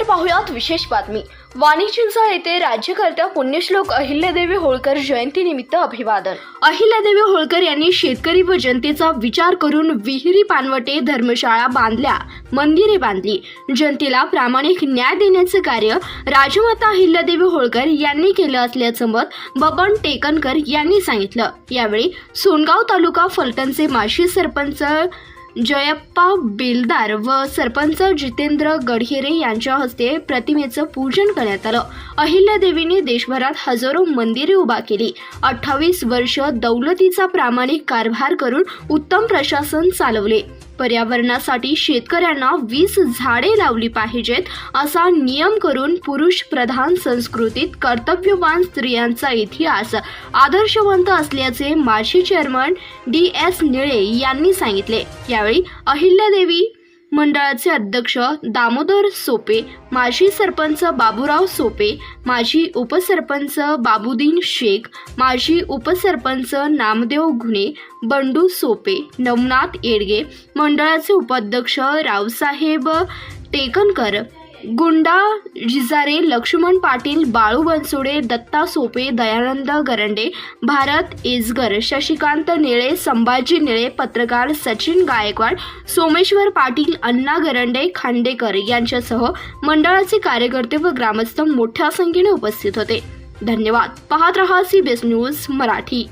पाहुयात विशेष बातमी. वाणी चिंचाळ येथे राज्यकर्त्या पुण्यश्लोक अहिल्यादेवी होळकर जयंतीनिमित्त अभिवादन. अहिल्यादेवी होळकर यांनी शेतकरी व जनतेचा विचार करून विहिरी पानवटे धर्मशाळा बांधल्या मंदिरे बांधली. जनतेला प्रामाणिक न्याय देण्याचे कार्य राजमाता अहिल्यादेवी होळकर यांनी केलं असल्याचं मत बबन टेकनकर यांनी सांगितलं. यावेळी सोनगाव तालुका फलटणचे माजी सरपंच जयप्पा बेलदार व सरपंच जितेंद्र गडहिरे यांच्या हस्ते प्रतिमेचं पूजन करण्यात आलं. अहिल्यादेवीने देशभरात हजारो मंदिरे उभा केली. अठ्ठावीस वर्ष दौलतीचा प्रामाणिक कारभार करून उत्तम प्रशासन चालवले. पर्यावरणासाठी शेतकऱ्यांना वीस झाडे लावली पाहिजेत असा नियम करून पुरुष प्रधान संस्कृतीत कर्तव्यवान स्त्रियांचा इतिहास आदर्शवंत असल्याचे माजी चेअरमन डी एस निळे यांनी सांगितले. यावेळी अहिल्यादेवी मंडळाचे अध्यक्ष दामोदर सोपे माजी सरपंच बाबूराव सोपे माजी उपसरपंच बाबुद्दीन शेख माजी उपसरपंच नामदेव घुणे बंडू सोपे नवनाथ येडगे मंडळाचे उपाध्यक्ष रावसाहेब टेकनकर गुंडा जिजारे लक्ष्मण पाटील बाळू बनसोडे दत्ता सोपे दयानंद गरंडे भारत एजगर शशिकांत निळे संभाजी निळे पत्रकार सचिन गायकवाड सोमेश्वर पाटील अण्णा गरंडे खांडेकर यांच्यासह मंडळाचे कार्यकर्ते व ग्रामस्थ मोठ्या संख्येने उपस्थित होते. धन्यवाद. पाहत रहा सी बेस न्यूज मराठी.